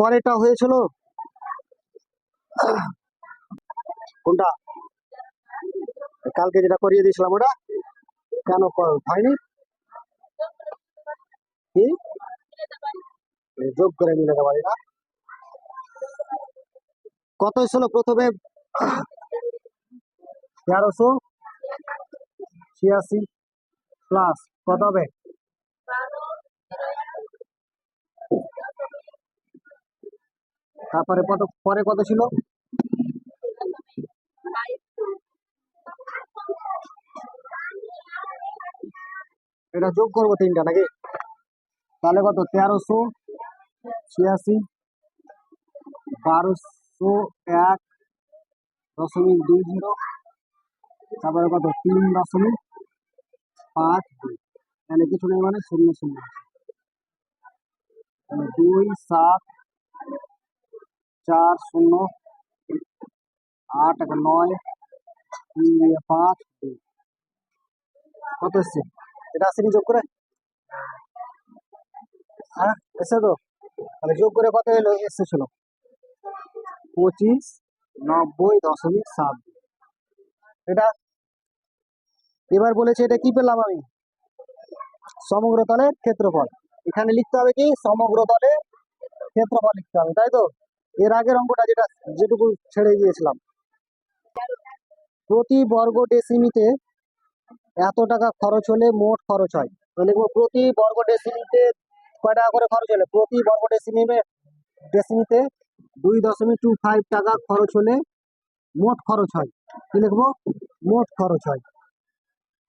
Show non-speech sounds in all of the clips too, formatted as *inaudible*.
পরেরটা হয়েছিল। কোনটা? কালকে যেটা করিয়ে দিয়েছিলাম ওটা? কেন হয়নি? কি? যোগ করে যেতে পারি না। কত ছিল প্রথমে? তেরোশো ছিয়াশি প্লাস কত হবে? তারপরে কত, পরে কত ছিল? এটা যোগ করব তিনটা নাকি? তাহলে কত, তেরোশো ছিয়াশি, বারোশো এক দশমিক দুই জিরো, তারপরে কত, তিন দশমিক পাঁচ দুই। তাহলে কিছু নেই মানে শূন্য শূন্য। দুই, সাত চার শূন্য, আট এক নয়, তিন দুই পাঁচ দুই। কত এসছে? এটা আসেনি যোগ করে? হ্যাঁ এসে তো? তাহলে যোগ করে কত এলো? এসেছিল পঁচিশ, নব্বই দশমিক সাত। এটা এবার বলেছে এটা কি পেলাম আমি? সমগ্র তলের ক্ষেত্রফল। এখানে লিখতে হবে কি? সমগ্র তলের ক্ষেত্রফল লিখতে হবে, তাই তো? এর আগের অঙ্কটা যেটা, যেটুকু ছেড়ে গিয়েছিলাম। প্রতি বর্গ ডেসিমিতে এত টাকা খরচ হলে মোট খরচ হয়। লিখব প্রতি বর্গ ডেসিমিতে কয় টাকা করে খরচ হলে? প্রতি বর্গ ডেসিমিতে ডেসিমিতে দুই দশমিক টু ফাইভ টাকা খরচ হলে মোট খরচ হয়। কি লিখব? মোট খরচ হয়।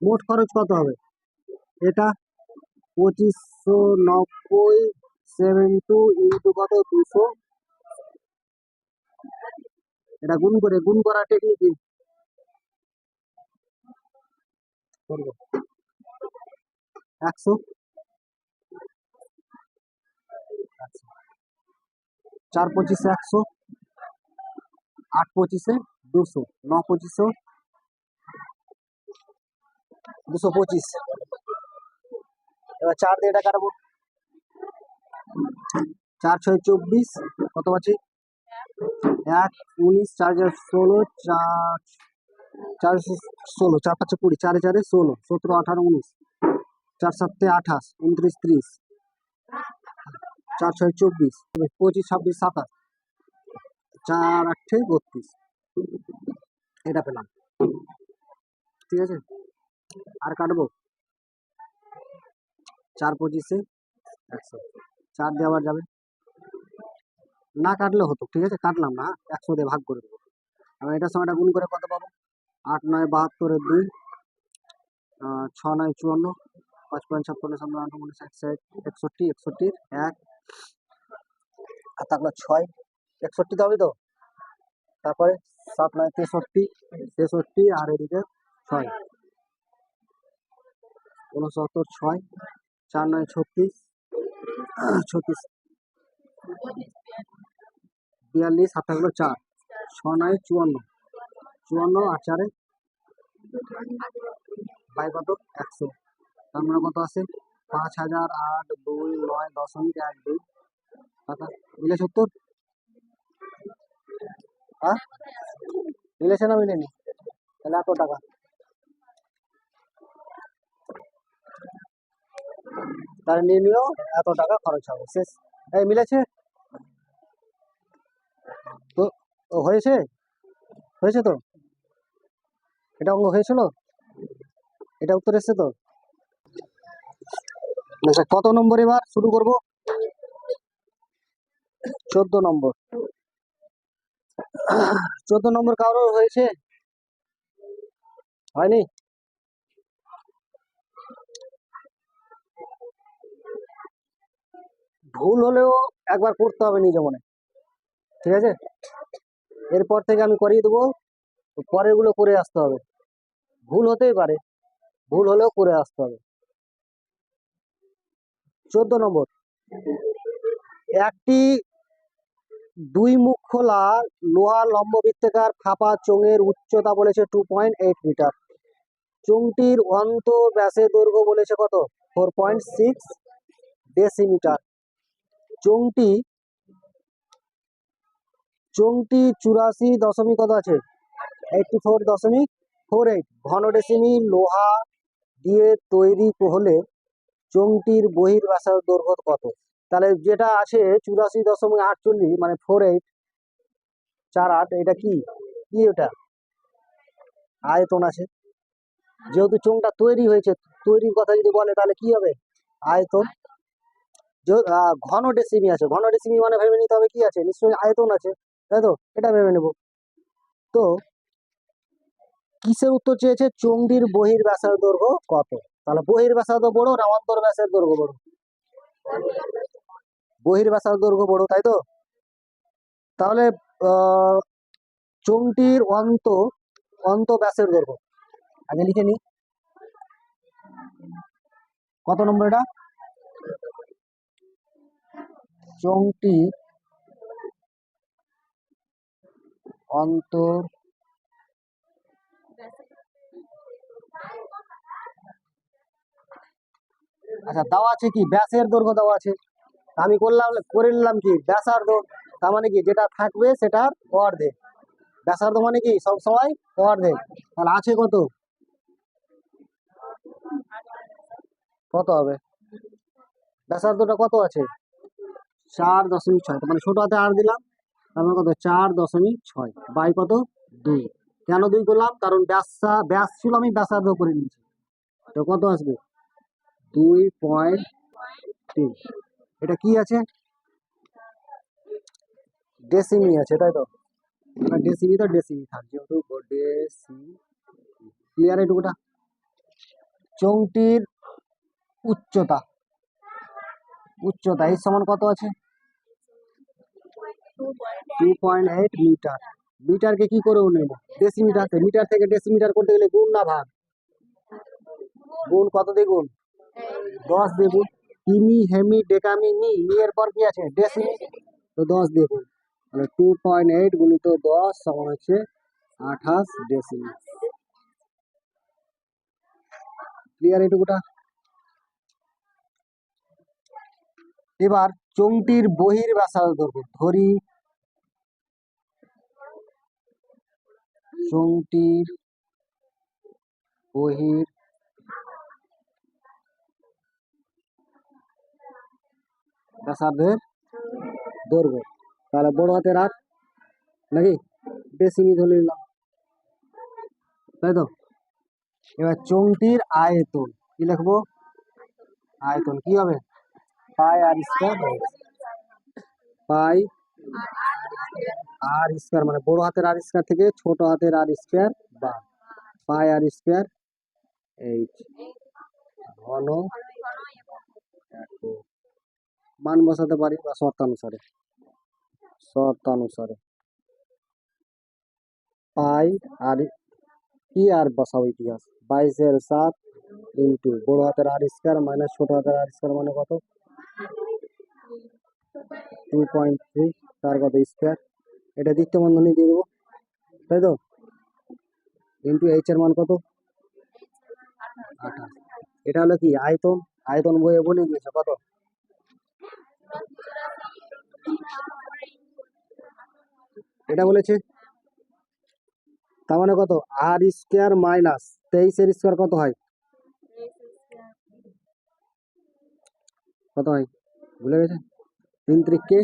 মোট খরচ কত হবে? এটা পঁচিশশো নব্বই সেভেন টু ইন্টু কত? দুশো। এটা গুণ করে, গুণ করা টেকনিক একশো। চার পঁচিশে একশো, আট পঁচিশে দুশো, ন পঁচিশশো দুশো পঁচিশ। এবার চার দিয়ে এটা কাটবো চার ছয় চব্বিশ, কত পাচ্ছি এক, উনিশ, চার চার, ষোলো, চার চার, ষোলো, চার, পাঁচে, কুড়ি, চারে চারে, ষোলো, সতেরো, আঠারো, উনিশ, চার, সাতে আঠাশ, উনত্রিশ, ত্রিশ, চার, ছয়, চব্বিশ, পঁচিশ, ছাব্বিশ, সাতাশ, চার, আটে, বত্রিশ, এটা পেলাম। ঠিক আছে? আর কাটবো? চার, পঁচিশে একশো। চার দিয়ে আবার যাবে। না কাটলে হতো, ঠিক আছে? কাটলাম না, একশো দিয়ে ভাগ করে দেবো। এবার এটার সঙ্গে গুণ করে কত পাবো? আট নয় বাহাত্তরের দুই ছ নয় চুয়ান্ন, পাঁচ পাঁচ ছাপ্পান্ন সাতান্ন উনিশ একষট্টি একষট্টি একষট্টির এক, আর থাকল ছয়, একষট্টি তো হবে তো? তারপরে সাত নয় তেষট্টি তেষট্টি, আর এদিকে ছয়, উনসত্তর ছয়, চার নয় ছত্রিশ ছত্রিশ। বিয়াল্লিশ হাত থাকল চার। ছ নয় চুয়ান্ন। চুয়ান্ন আর চারে বাই কত একশো। তার মানে কত আছে? পাঁচ হাজার আট, দুই, নয়, দশমিক এক দুই। টাকা মিলে সত্তর? হ্যাঁ? মিলেছে না মিলেনি? তাহলে এত টাকা। তাহলে নির্ণয় এত টাকা খরচ হবে। শেষ। এই মিলেছে তো ও হয়েছে? হয়েছে তো? এটা অঙ্গ হয়েছিল? এটা উত্তর এসছে তো? আচ্ছা কত নম্বর এবার? শুরু করব। চোদ্দ নম্বর। চোদ্দ নম্বর কারোর হয়েছে? হয়নি? ভুল হলেও একবার করতে হবে নিজ মনে। ঠিক আছে? এরপর থেকে আমি করিয়ে দেবো, পরেরগুলো করে আসতে হবে। ভুল হতেই পারে, ভুল হলেও করে আসতে হবে। চোদ্দ নম্বর। একটি দুই মুখ খোলা লোহা লম্ব বৃত্তাকার ফাঁপা চোঙের উচ্চতা বলেছে টু পয়েন্ট এইট মিটার চোঙটির অন্ত ব্যাসের দৈর্ঘ্য বলেছে কত? ফোর পয়েন্ট সিক্স ডেসিমিটার চোঙটি চৌটি চুরাশি দশমিক কত আছে? এইটটি ফোর দশমিক ফোর এইট ঘন ডেসিমি লোহা দিয়ে তৈরি হলে চোঙটির বহির ব্যাসার দৈর্ঘ্য কত? তাহলে যেটা আছে চুরাশি দশমিক আটচল্লিশ মানে ফোর এইট চার আট, এটা কি? কি ওটা? আয়তন আছে। যেহেতু চোঙটা তৈরি হয়েছে, তৈরির কথা যদি বলে তাহলে কি হবে? আয়তন। ঘন ডেসিমি আছে। ঘন ডেসিমি মানে ভেবে নিতে হবে কি আছে? নিশ্চয়ই আয়তন আছে। তাই তো এটা ভেবে নেব। তো কিসের উত্তর চেয়েছে? চোঙটির বহির ব্যাসার দৈর্ঘ্য কত? তাহলে বহির ব্যাসার্ধ বড় না অন্তর ব্যাসের দৈর্ঘ্য বড়? বহির ব্যাসার্ধ দৈর্ঘ্য বড় তাই তো তাহলে আহ, চোঙটির অন্ত অন্ত ব্যাসের দৈর্ঘ্য। আগে লিখে নি কত নম্বর এটা? চোঙটি অন্তর আচ্ছা দেওয়া আছে কি? ব্যাসের দৈর্ঘ্য দেওয়া আছে। আমি করলাম, করে নিলাম কি? ব্যাসার্ধ। তার মানে কি? যেটা থাকবে সেটার অর্ধেক। ব্যাসার্ধ মানে কি? সব সময় অর্ধেক। তাহলে আছে কত? কত হবে? ব্যাসার্ধটা কত আছে? চার দশমিক ছয়। মানে ছোট হাতে আর দিলাম। মানে কত? চার দশমিক ছয়। বাই কত? দুই। কেন দুই করলাম? কারণ ব্যাসা, ব্যাস ছিল, আমি ব্যাসার্ধ করে নিয়েছি। তো কত আসবে? দুই পয়েন্ট তিন। এটা কি আছে? ডেসিমি আছে, তাই তো? ডেসিমি তো ডেসিমি থাক, যেহেতু ক্লিয়ার এটুকুটা? চৌটির উচ্চতা। উচ্চতা এই সমান কত আছে? টু পয়েন্ট এইট মিটার মিটারকে কি করে নেব ডেসিমিটার মিটার থেকে ডেসিমিটার করতে গেলে গুণ না ভাগ? গুণ কত দিয়ে গুণ? দশ দিয়ে গুণ। কিমি, হেমি, ডেকামি, মি। মি এর পর কি আছে? ডেসিমি তো দশ দিয়ে গুণ। তাহলে টু পয়েন্ট এইট গুণিত দশ সমান হচ্ছে আঠাশ ডেসিমি ক্লিয়ার এটুকুটা এবার চোঙটির বহির ব্যাসার্ধ ধরি। চোঙটির বহির ব্যাসার্ধের দৈর্ঘ্য তাহলে বড় হাতের আর নাকি ডেসিমি ধরে নিলাম তাই তো এবার চোঙটির আয়তন কি লিখব আয়তন কি হবে পাই আর স্কোয়ার পাই আর স্কোয়ার মানে বড় হাতের আর স্কোয়ার থেকে ছোট হাতের আর স্কোয়ার বা পাই আর স্কোয়ার এইচ ঘন মান বসাতে পারি বা শর্তানুসারে। শর্তানুসারে। পাই আর কি আর বসাও ইতিহাস। বাইশের সাত ইন্টু বড় হাতের আর স্কোয়ার মাইনাস ছোট হাতের আর স্কোয়ার মানে কত? টু পয়েন্ট থ্রি তার কত স্কোয়ার এটা দিকটা বন্ধনী দিয়ে দেবো তাই তো ইন্টু এইচ এর মান কত? এটা হলো কি? আয়তন? আয়তন বইয়ে বলে দিয়েছে, কত? এটা বলেছে? তার মানে কত? আর স্কোয়ার মাইনাস তেইশের স্কোয়ার কত হয়? কত হয়? ভুলে গেছে? তিন ত্রিককে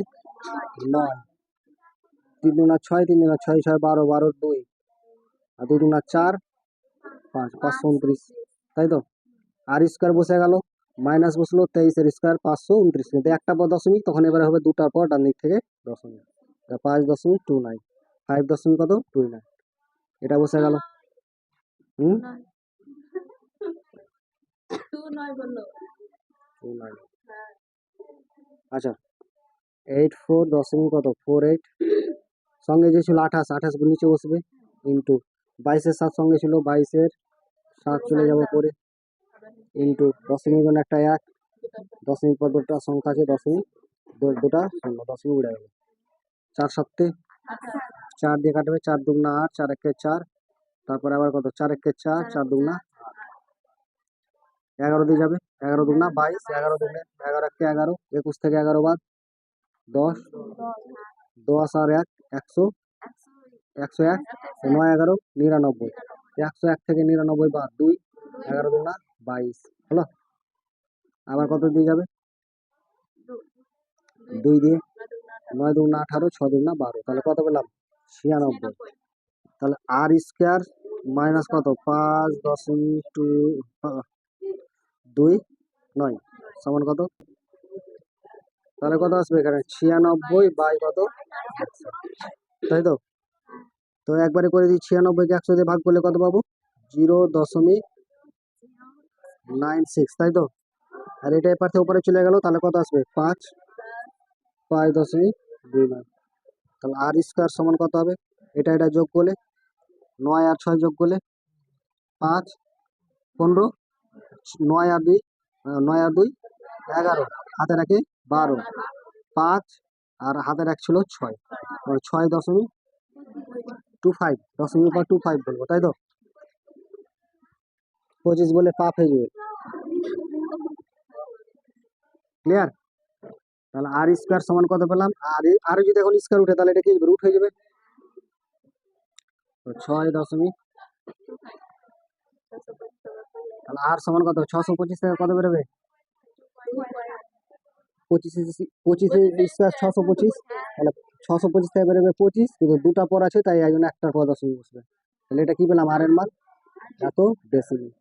নয়। তিন দুনা ছয় তিন দুনা ছয় ছয় বারো বারো দুই। আর দুই দুনা চার পাঁচ পাঁচশো উনত্রিশ। তাই তো? আর স্কোয়ার বসে গেল মাইনাস বসল তেইশের স্কোয়ার পাঁচশো উনত্রিশ। কিন্তু একটা পর দশমিক তখন এবারে হবে দুটার পর ডান দিক থেকে দশমিক। পাঁচ দশমিক টু নাইন ফাইভ দশমিক কত? টু নাইন এটা বসে গেল। হুম? আচ্ছা এইট ফোর দশমিক কত? ফোর এইট সঙ্গে যে ছিল আঠাশ আঠাশ নিচে বসবে ইন্টু বাইশের সাত সঙ্গে ছিল বাইশের সাত চলে যাব পরে ইন্টু দশমিক মানে একটা এক দশমিক পর দুটা সংখ্যা আছে দশমিক দুটা শূন্য দশমিক উড়ে গেল। চার সাতে চার দিয়ে কাটবে, চার দুগুনা আট, চার একে চার, তারপরে আবার কত? চার একে চার চার দুগুনা এগারো দিয়ে যাবে, এগারো দুগুনা বাইশ, এগারো দুগুনে এগারো একে এগারো, একুশ থেকে এগারো বাদ, দশ দশ আর এক একশো একশো এক নয় এগারো নিরানব্বই। একশো এক থেকে নিরানব্বই বাদ দুই এগারো দুনা বাইশ। হলো? আবার কত দিয়ে যাবে? দুই দিয়ে? নয় দুগুণা আঠারো ছ দুগুণা বারো। তাহলে কত পেলাম? ছিয়ানব্বই। তাহলে আর স্কোয়ার মাইনাস কত? পাঁচ দশমিক টু দুই নয়। সমান কত? তাহলে কত আসবে এখানে? ছিয়ানব্বই বাই কত? তাই তো? তো একবারে করে দিই, ছিয়ানব্বইকে একশো দিয়ে ভাগ করলে কত পাবো? জিরো দশমিক নাইন সিক্স, তাই তো? আর এটা এপার থেকে উপরে চলে গেল, তাহলে কত আসবে? পাঁচ পাঁচ দশমিক দুই নয়। তাহলে আর স্কোয়ার সমান কত হবে? এটা এটা যোগ করলে, নয় আর ছয় যোগ করলে পাঁচ, পনেরো, নয় আর দুই নয় আর দুই, এগারো। হাতে রাখে। বারো। পাঁচ আর হাতের এক ছিল ছয়। ছয় দশমিক টু ফাইভ দশমিক পর টু ফাইভ বলব, তাই তো? পঁচিশ বলে হয়ে যাবে। ক্লিয়ার তাহলে আর স্কোয়ার সমান কত পেলাম? আর আরও যদি এখন স্কোয়ার উঠে, তাহলে এটা কি রুট হয়ে যাবে? ছয় দশমিক তাহলে আর সমান কত? ছশো পঁচিশ থেকে কত বেরোবে? পঁচিশ পঁচিশ স্কোয়ার ছশো পঁচিশ। তাহলে ছশো পঁচিশ থেকে বেরোবে পঁচিশ কিন্তু দুটা পর আছে তাই এই জন্য একটার পর দশমিক বসবে। তাহলে এটা কি পেলাম? আর এর মান? এত ডেসিমিল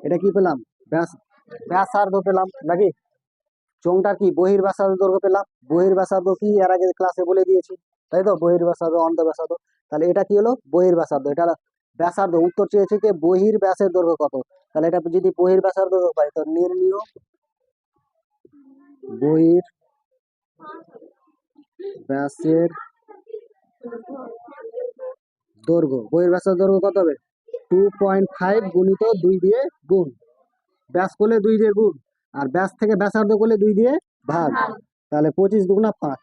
এটা কি পেলাম? ব্যাস ব্যাসার্ধ পেলাম নাকি? চোংটার কি? বহির ব্যাসার্ধ দৈর্ঘ্য পেলাম। বহির ব্যাসার্ধ কি? এর আগে ক্লাসে বলে দিয়েছি। তাই তো? বহির ব্যাসার্ধ অন্ত ব্যাসার্ধ তাহলে এটা কি হলো? বহির ব্যাসার্ধ এটা ব্যাসার্ধ। উত্তর চেয়েছে যে বহির ব্যাসের দৈর্ঘ্য কত? তাহলে এটা যদি বহির ব্যাসার্ধ পাই তো নির্ণীয় বহির ব্যাসের দৈর্ঘ্য। বহির ব্যাসের দৈর্ঘ্য কত হবে? টু পয়েন্ট ফাইভ গুণিত দুই দিয়ে গুণ। ব্যাস করলে দুই দিয়ে গুণ। আর ব্যাস থেকে ব্যাসার্ধ করলে দুই দিয়ে ভাগ। তাহলে পঁচিশ দুগুণা পাঁচ।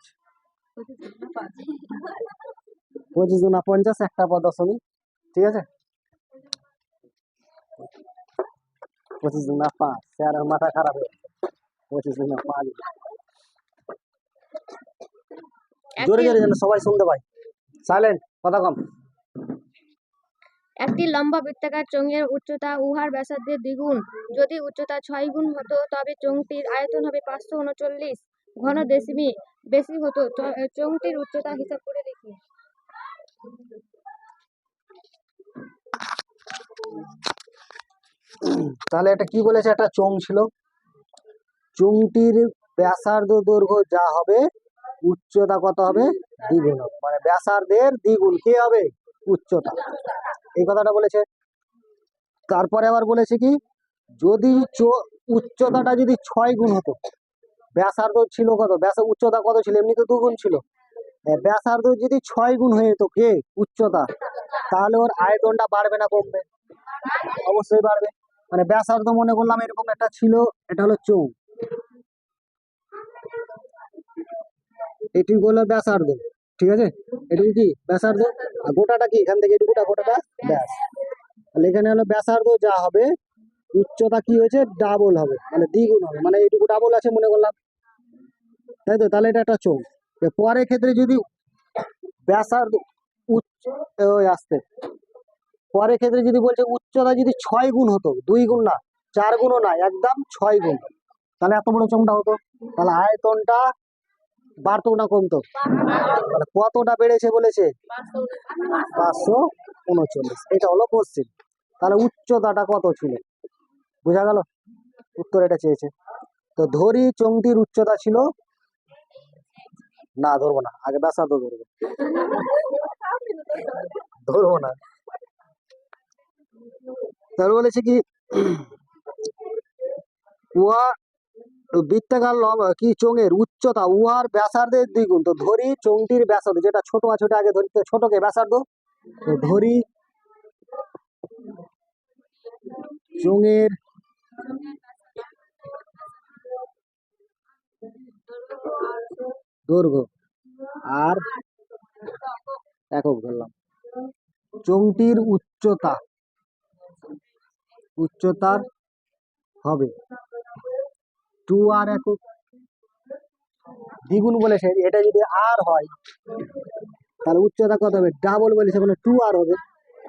পঁচিশ দুগুণা পঞ্চাশ একটা পর দশমিক। ঠিক আছে? পঁচিশ দুগুণা পাঁচ। স্যার মাথা খারাপ হয়ে। পঁচিশ দুগুণা পাঁচ জোরে জোরে যেন সবাই শুনতে পায়। সাইলেন্ট কথা কম একটি লম্বা বৃত্তাকার চোঙের উচ্চতা উহার ব্যাসার্ধের দ্বিগুণ। যদি উচ্চতা ছয় গুণ হতো তবে চোঙটির আয়তন হবে পাঁচশো উনচল্লিশ ঘন দেশিমি। বেশি হতো চোঙটির উচ্চতা হিসাব করে দেখি। তাহলে এটা কি বলেছে? একটা চোং ছিল। চোংটির ব্যাসার্ধ দৈর্ঘ্য যা হবে, উচ্চতা কত হবে? দ্বিগুণ মানে ব্যাসার্ধের দ্বিগুণ। কি হবে? উচ্চতা। এই কথাটা বলেছে। তারপরে আবার বলেছে কি? যদি উচ্চতাটা যদি ছয় গুণ হতো, ব্যাসার্ধ ছিল কত? ব্যাস, উচ্চতা কত ছিল? এমনি তো দুগুণ ছিল। ব্যাসার্ধ যদি ছয় গুণ হয়ে যেত, কে? উচ্চতা। তাহলে ওর আয়তনটা বাড়বে না কমবে? অবশ্যই বাড়বে। মানে ব্যাসার্ধ মনে করলাম এরকম একটা ছিল, এটা হলো চৌ এটি হলো ব্যাসার্ধ, ঠিক আছে? এটুকু কি? ব্যাসার্ধ? আর গোটাটা কি? এখান থেকে এটুকুটা গোটাটা? ব্যাস। তাহলে এখানে হলো ব্যাসার্ধ যা হবে, উচ্চতা কি হয়েছে? ডাবল হবে মানে দ্বিগুণ হবে মানে এইটুকু ডাবল আছে মনে করলাম। তাই তো? তাহলে এটা একটা চোখ পরের ক্ষেত্রে যদি ব্যাসার্ধ উচ্চ আসতে, পরের ক্ষেত্রে যদি বলছে উচ্চতা যদি ছয় গুণ হতো, দুই গুণ না, চার গুণও না, একদম ছয় গুণ, তাহলে এত বড় চোঙটা হতো। তাহলে আয়তনটা বাড়তো না কমতো। তাহলে কতটা বেড়েছে বলেছে? পাঁচশো উনচল্লিশ। এটা হলো কোশ্চেন তাহলে উচ্চতাটা কত ছিল? বোঝা গেল? উত্তর এটা চেয়েছে। তো ধরি চোঙটির উচ্চতা ছিল? না, ধরবো না। আগে ব্যাসার্ধ ধরবো। ধরবো না। তার বলেছে কি? উহা বৃত্তাকার কি চোঙের উচ্চতা, উহার ব্যাসার্ধের দ্বিগুণ। তো ধরি চোঙটির ব্যাসার্ধ, যেটা ছোট আছে ওটা আগে ধরি ছোটকে ব্যাসার্ধ। ধরি চোঙের দৈর্ঘ্য আর একক ধরলাম। চোঙটির উচ্চতা, উচ্চতার হবে। টু আর একক দ্বিগুণ বলেছে। এটা যদি আর হয়, তাহলে উচ্চতা কত হবে? ডাবল বলেছে মানে টু আর হবে।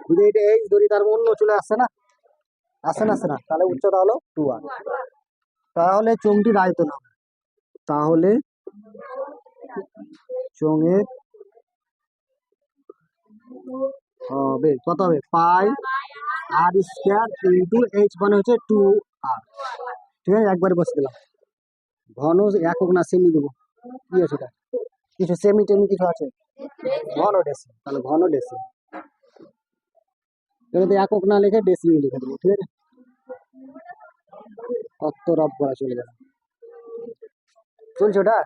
যদি এটা এইচ ধরি, তার অন্য চলে আসছে না? আসছে না আসছে না। তাহলে উচ্চতা হলো টু আর তাহলে চোঙটির আয়তন হবে। তাহলে চোঙের হবে, কত হবে? Pi R square into H মানে হচ্ছে টু আর ঠিক আছে একবারে বসে দিলাম ঘন একক না সেমি দেবো। কি আছে এটা কিছু সেমি টেমি কিছু আছে? ঘন ডেসি তাহলে ঘন ডেসি এটাতে একক না লিখে ডেসি লিখে দেবো, ঠিক আছে? কত রব করা চলে যাবে চলছে ওটা?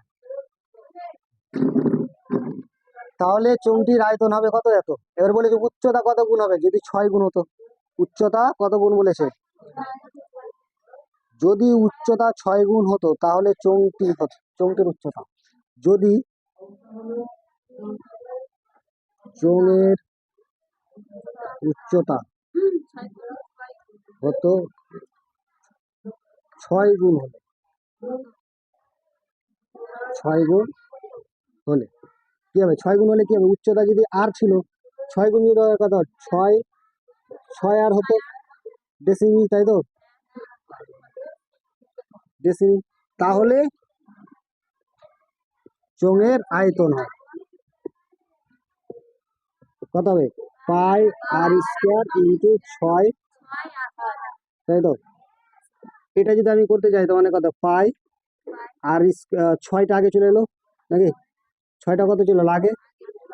তাহলে চোঙটির আয়তন হবে কত এত? এবার বলেছে উচ্চতা কত গুণ হবে? যদি ছয় গুণ হতো। উচ্চতা কত গুণ বলেছে? যদি উচ্চতা ছয় গুণ হতো, তাহলে চোঙটি হতো উচ্চতা। যদি চোঙের উচ্চতা হতো, ছয় গুণ হলে, ছয় গুণ হলে, কি হবে? ছয় গুণ হলে কি হবে? উচ্চতা যদি আর ছিল, ছয় গুণ যদি কত ছয় ছয় আর হতো ডেসিমি তাই তো? ডেসিমি তাহলে চোঙের আয়তন হয়। কত হবে? পাই আর স্কোয়ার ইন্টু ছয়। তাই তো? এটা যদি আমি করতে যাই তো মানে কত? পাই আর ছয়টা আগে চলে এলো, নাকি? ছয়টা কত ছিল লাগে।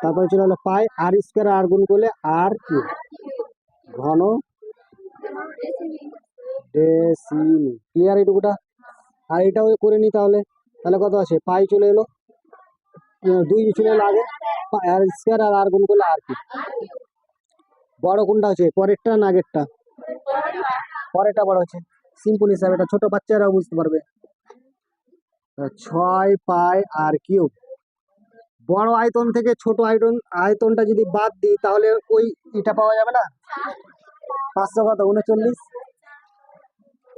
তারপরে চলে এলো পাই আর স্কোয়ার আর গুণ করলে আর কি? ঘন। ডেসিমি ক্লিয়ার এটুকুটা আর এটাও করে নি তাহলে। তাহলে কত আছে? পাই চলে এলো। দুই চলে এলো আগে। আর স্কোয়ার আর আর গুণ করলে আর কি? বড় কোনটা হচ্ছে পরেরটা না আগেরটা? পরেরটা বড় হচ্ছে সিম্পল হিসাবে এটা ছোট বাচ্চারাও বুঝতে পারবে। ছয় পাই আর কিউব বড় আয়তন থেকে ছোট আয়তন, আয়তনটা যদি বাদ দিই, তাহলে ওই এটা পাওয়া যাবে না? পাঁচশো কত? উনচল্লিশ?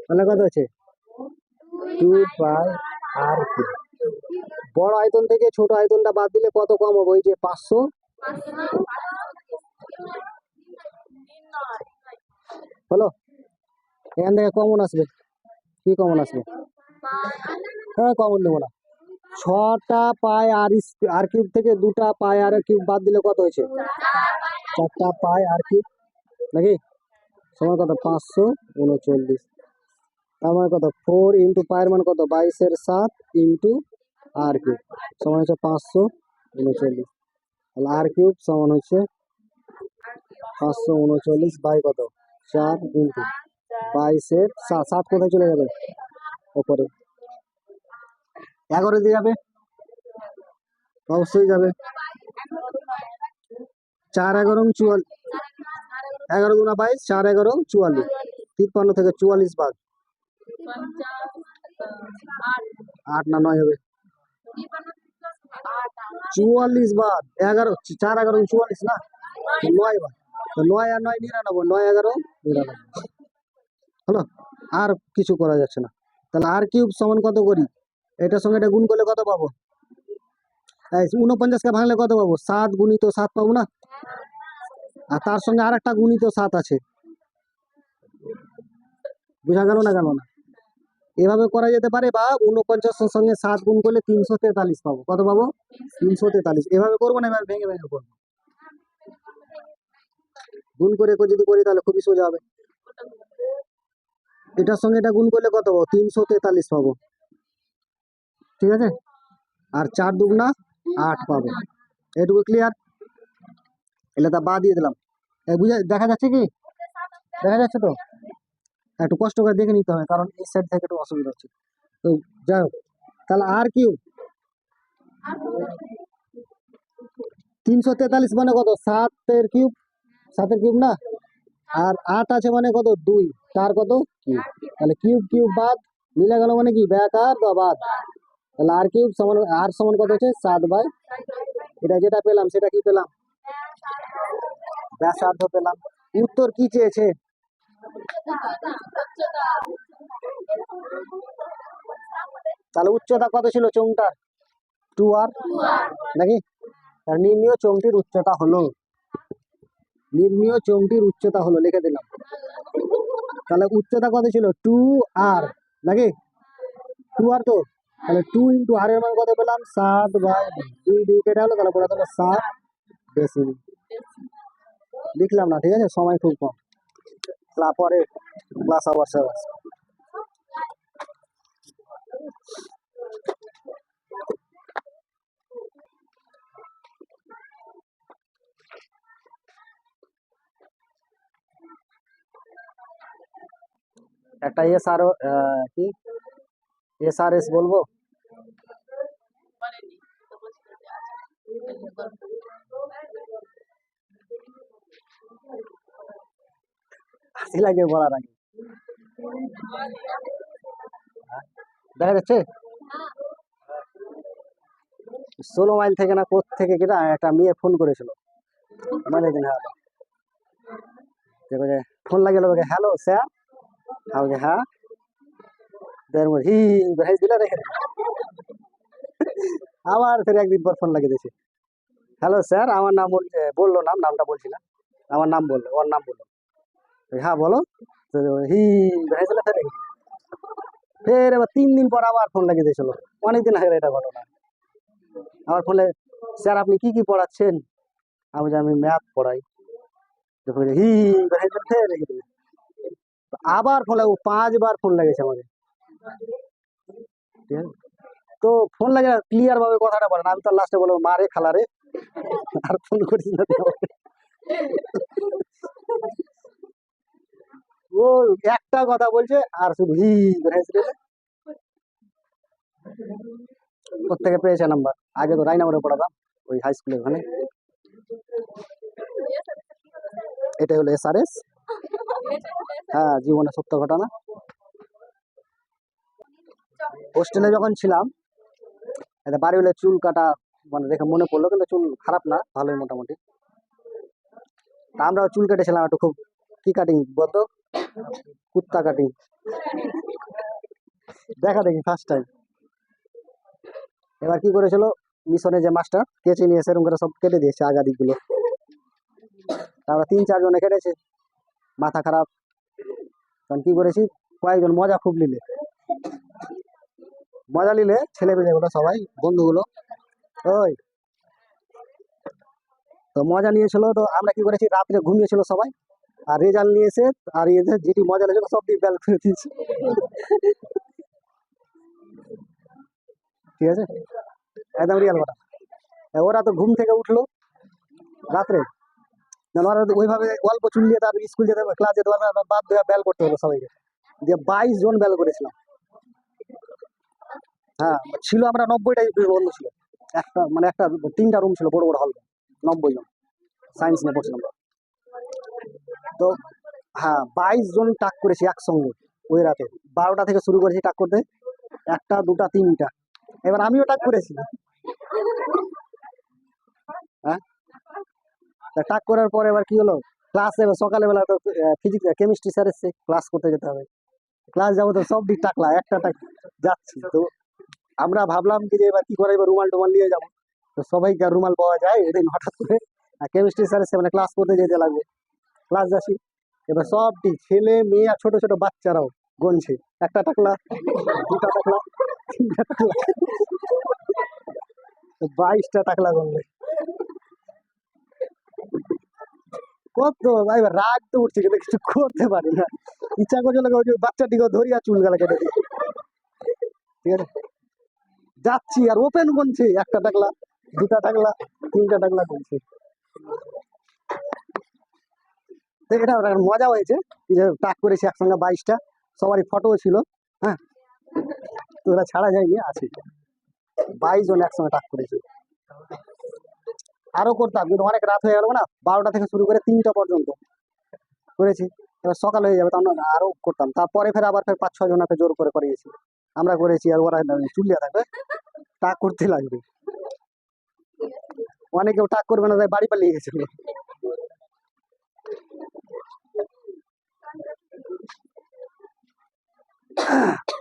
তাহলে কত আছে? টু পাই আর বড় আয়তন থেকে ছোট আয়তনটা বাদ দিলে কত কম হবে? ওই যে পাঁচশো। হলো এখান থেকে কমন আসবে। কি কমন আসবে? হ্যাঁ কমন নেব না। ছটা পাই আর আর কিউব থেকে দুটা পাই আর কিউব বাদ দিলে কত হয়েছে? চারটা পাই আর কিউব। নাকি? সময় কত পাঁচশো উনচল্লিশ। তার মানে কত? ফোর ইন্টু পায়ের মানে কত? বাইশের সাত ইন্টু আর কিউব সমান হচ্ছে পাঁচশো উনচল্লিশ। তাহলে আর কিউব সমান হচ্ছে পাঁচশো উনচল্লিশ বাই কত? চার ইন্টু বাইশের সাত। সাত কোথায় চলে যাবে? ওপরে। এগারো দিয়ে যাবে। অবশ্যই যাবে। চার এগারো চুয়াল্লিশ। এগারো গুণা বাইশ, চার এগারো চুয়াল্লিশ। তিপ্পান্ন থেকে চুয়াল্লিশ পঞ্চাশ আট না নয় হবে। চুয়াল্লিশ বাদ, এগারো, চার, এগারো, চুয়াল্লিশ না? নয় তো নয় আর নয় নিরানব্বই, নয়, এগারো, নিরানব্বই। হলো? আর কিছু করা যাচ্ছে না। তাহলে আর কিউব সমান কত করি? এটার সঙ্গে এটা গুণ করলে কত পাবো? উনপঞ্চাশকে ভাঙলে কত পাবো? সাত গুণিত সাত পাবো না? আর তার সঙ্গে আর একটা গুণিত সাত আছে। বোঝা গেল না গেল না এভাবে করা যেতে পারে বা উনপঞ্চাশের সঙ্গে সাত গুণ করলে তিনশো তেতাল্লিশ পাবো। কত পাবো? তিনশো তেতাল্লিশ। এভাবে করব না, এভাবে ভেঙে ভেঙে করব। গুণ করে যদি করি তাহলে খুবই সোজা হবে। এটার সঙ্গে এটা গুণ করলে কত পাবো? তিনশো তেতাল্লিশ পাবো। ঠিক আছে? আর চার দুগুনা আট পাবো। এটুকু ক্লিয়ার এলে তা বা দিয়ে দিলাম। বুঝা দেখা যাচ্ছে কি? দেখা যাচ্ছে তো? একটু কষ্ট করে দেখে নিতে হবে, কারণ এই সাইড থেকে একটু অসুবিধা হচ্ছে। তো যাই হোক, তাহলে আর কিউ? তিনশো তেতাল্লিশ মানে কত? সাতের কিউব? সাতের কিউব না? আর আট আছে মানে কত? দুই। চার কত? কিউব তাহলে কিউব কিউব বাদ, মিলে গেল মানে কি? ব্যাক আর বা বাদ। তাহলে আর কিউব সমান, আর সমান কত হচ্ছে? সাত বাই। এটা যেটা পেলাম, সেটা কি পেলাম? ব্যাসার্ধ পেলাম। উত্তর কি চেয়েছে? তাহলে উচ্চতা কত ছিল চোঙটার? টু আর নাকি? নির্ণীয় চোঙটির উচ্চতা হলো। নির্ণীয় চোঙটির উচ্চতা হলো, লিখে দিলাম। তাহলে উচ্চতা কত ছিল? টু আর নাকি? টু আর তো? তাহলে টু ইন্টু আর এর মান কত পেলাম? সাত বাই দুই দুই কেটে হলো, তাহলে পরে তাহলে সাত বেশি লিখলাম না, ঠিক আছে? সময় খুব কম। তারপরে ক্লাস আবার স্যার একটা এস আর কি? এস আর এস বলব? বলেনি তো বলছিল যে আছে হাসি লাগে বলার আগে। দেখা যাচ্ছে? ষোলো মাইল থেকে না কোথ থেকে কিনা একটা মেয়ে ফোন করেছিল। মানে হ্যাঁ। ফোন লাগিয়ে লোকে, হ্যালো, স্যার? হ্যাঁ? দেড় হি। আবার ফের একদিন পর ফোন লাগিয়ে দিয়েছে। হ্যালো, স্যার, আমার নাম বলল নাম, নামটা বলছি না। আমার নাম বলল, ওর নাম বলল। হ্যাঁ বলো। হি ফের? এবার তিন দিন পর আবার ফোন লাগিয়ে দিয়েছিল। অনেকদিন আগে এটা ঘটনা। আমার ফোনে স্যার আপনি কি কি পড়াচ্ছেন? আমি বলছি, আমি ম্যাথ পড়াই। হি আবার ফোন লাগবে পাঁচবার ফোন লাগেছে আমাকে। ঠিক আছে? তো ফোন লাগে ক্লিয়ার ভাবে কথাটা বলেন আমি তো লাস্টে বলব মারে খালারে আর ফোন করিস না একটা কথা বলছে, আর শুধু কোথেকে পেয়েছে নাম্বার। আগে তো রায়নামরে পড়াতাম, ওই হাই স্কুলে ওখানে। এটা হলো এস আর এস হ্যাঁ জীবনে সত্য ঘটনা। হোস্টেলে যখন ছিলাম, এটা বাড়ি হলে চুল কাটা মানে দেখে মনে পড়ল, কিন্তু চুল খারাপ না, ভালোই মোটামুটি। তা আমরা চুল কেটেছিলাম, একটু খুব কি কাটিং বলত? কুত্তা কাটিং দেখা দেখি ফার্স্ট টাইম এবার কি করেছিল? মিশনে যে মাস্টার কেচে নিয়ে সেরকম করে সব কেটে দিয়েছে আগা দিকগুলো তারপর তিন চারজনে কেটেছে। মাথা খারাপ। কারণ কি করেছি? কয়েকজন মজা খুব নিলে। মজা নিলে ছেলে মেয়েগুলো সবাই, বন্ধুগুলো। ওই। তো মজা নিয়েছিল তো আমরা কি করেছি? রাত্রে ঘুমিয়েছিল সবাই। আর রেজাল্ট নিয়েছে আর যেটি মজা লেগেছিল সব দিয়ে বেল করে দিয়েছে। ঠিক আছে? একদম রিয়াল কথা। ওরা তো ঘুম থেকে উঠল রাত্রে। ওরা ওইভাবে অল্প চুল দিয়ে তার স্কুল যেতে হবে ক্লাস যেতে পারবে বাদ দেওয়া বেল করতে হলো সবাইকে। দিয়ে বাইশ জন বেল করেছিলাম। হ্যাঁ ছিল আমরা নব্বইটাই বন্ধু ছিল। একটা মানে একটা, তিনটা রুম ছিল, বড় বড় হল নব্বই জন। সায়েন্স নিয়ে পড়ছিলাম আমরা। তো হ্যাঁ বাইশ জন টাক করেছি একসঙ্গে ওই রাতে। বারোটা থেকে শুরু করেছি টাক করতে। একটা, দুটা, তিনটা। এবার আমিও টাক করেছি। হ্যাঁ? টাক করার পরে এবার কি হলো? ক্লাস এবার সকালবেলা তো ফিজিক্স কেমিস্ট্রি স্যার এসছে, ক্লাস করতে যেতে হবে। ক্লাস যাব তো সব দিক টাকলা, একটা টাক যাচ্ছি। তো আমরা ভাবলাম যে এবার কি করে এবার রুমাল টুমাল নিয়ে যাব। তো সবাইকে রুমাল পাওয়া যায় এদিন হঠাৎ করে। কেমিস্ট্রি স্যার এসে মানে ক্লাস করতে যেতে লাগবে। ক্লাস যাচ্ছি এবার সবটি ছেলে, মেয়ে আর ছোট ছোট বাচ্চারাও গনছে। একটা টাকলা, দুটা টাকলা, তিনটা টাকলা। বাইশটা টাকলা গনলে কত? এবার রাগ তো উঠছে কিন্তু কিছু করতে পারি না। ইচ্ছা করছিল ওই বাচ্চাটিকে ধরিয়া চুল গালা কেটে ঠিক আছে? যাচ্ছি আর ওপেন বনছে একটা টাকলা, দুটা টাকলা, তিনটা টাকলা বলছে তো এটা মজা হয়েছে যে টাক করেছি একসঙ্গে বাইশটা, সবারই ফটো ছিল হ্যাঁ? ওরা ছাড়া যায়নি, আছে। বাইশ জন একসঙ্গে টাক করেছি। আরও করতাম, কিন্তু অনেক রাত হয়ে গেল না, বারোটা থেকে শুরু করে তিনটা পর্যন্ত করেছি। এবার সকাল হয়ে যাবে তখন আরও করতাম। তারপরে ফের আবার ফের পাঁচ ছ জনকে জোর করে করিয়েছি। আমরা করেছি, আর ওরা চুলিয়া থাকবে, টাক করতে লাগবে। অনেকেও টাক করবে না, তাই বাড়ি পালিয়ে গেছিল Ah! *coughs*